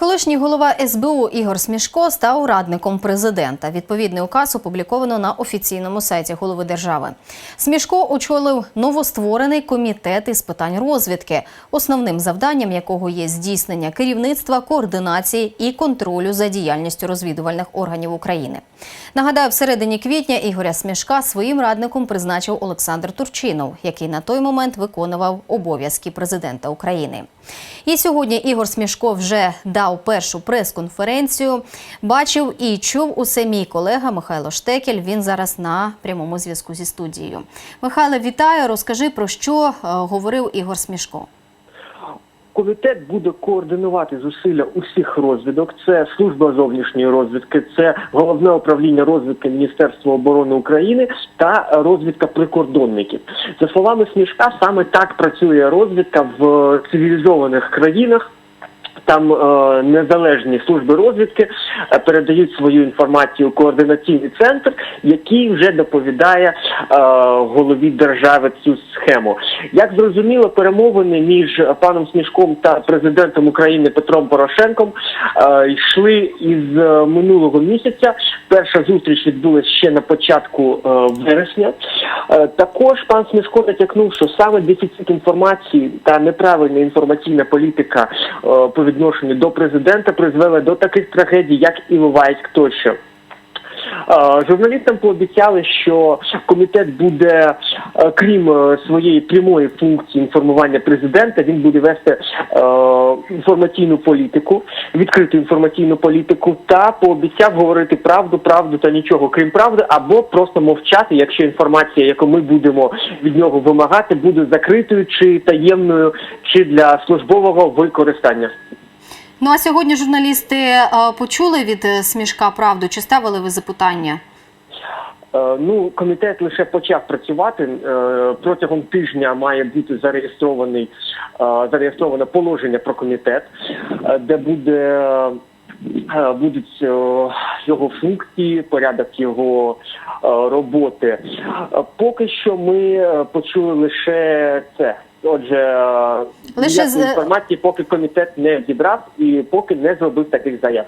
Колишній голова СБУ Ігор Смішко став радником президента. Відповідний указ опубліковано на офіційному сайті голови держави. Смішко очолив новостворений комітет із питань розвідки, основним завданням якого є здійснення керівництва, координації і контролю за діяльністю розвідувальних органів України. Нагадаю, в середині квітня Ігоря Смішка своїм радником призначив Олександр Турчинов, який на той момент виконував обов'язки президента України. І сьогодні Ігор Смішко вже дав першу прес-конференцію. Бачив і чув усе мій колега Михайло Штекель. Він зараз на прямому зв'язку зі студією. Михайле, вітаю. Розкажи про що е, говорив Ігор Смішко. Комітет буде координувати зусилля усіх розвідок. Це служба зовнішньої розвідки, це головне управління розвідки Міністерства оборони України та розвідка прикордонників. За словами Смішка, саме так працює розвідка в цивілізованих країнах. Там е, незалежні служби розвідки е, передають свою інформацію у координаційний центр, який вже доповідає е, голові держави цю схему. Як зрозуміло, перемовини між паном Сніжком та президентом України Петром Порошенком е, йшли із е, минулого місяця. Перша зустріч відбулася ще на початку е, вересня. Е, також пан Смішко натякнув, що саме дефіцит інформації та неправильна інформаційна політика е, по відношенню до президента призвела до таких трагедій, як Іловайськ тощо. Е, Журналістам пообіцяли, що комітет буде, крім е, своєї прямої функції інформування президента, він буде вести е, інформаційну політику, відкриту інформаційну політику, та пообіцяв говорити правду, правду та нічого крім правди, або просто мовчати, якщо інформація, яку ми будемо від нього вимагати, буде закритою чи таємною, чи для службового використання. Ну а сьогодні журналісти е, почули від е, Смішка правду чи ставили ви запитання? Е, Ну, комітет лише почав працювати. Е, Протягом тижня має бути зареєстрований е, зареєстроване положення про комітет, де буде будуть його функції, порядок його роботи. Поки що ми почули лише це. Отже, Лише інформації, поки комітет не зібрав і поки не зробив таких заяв.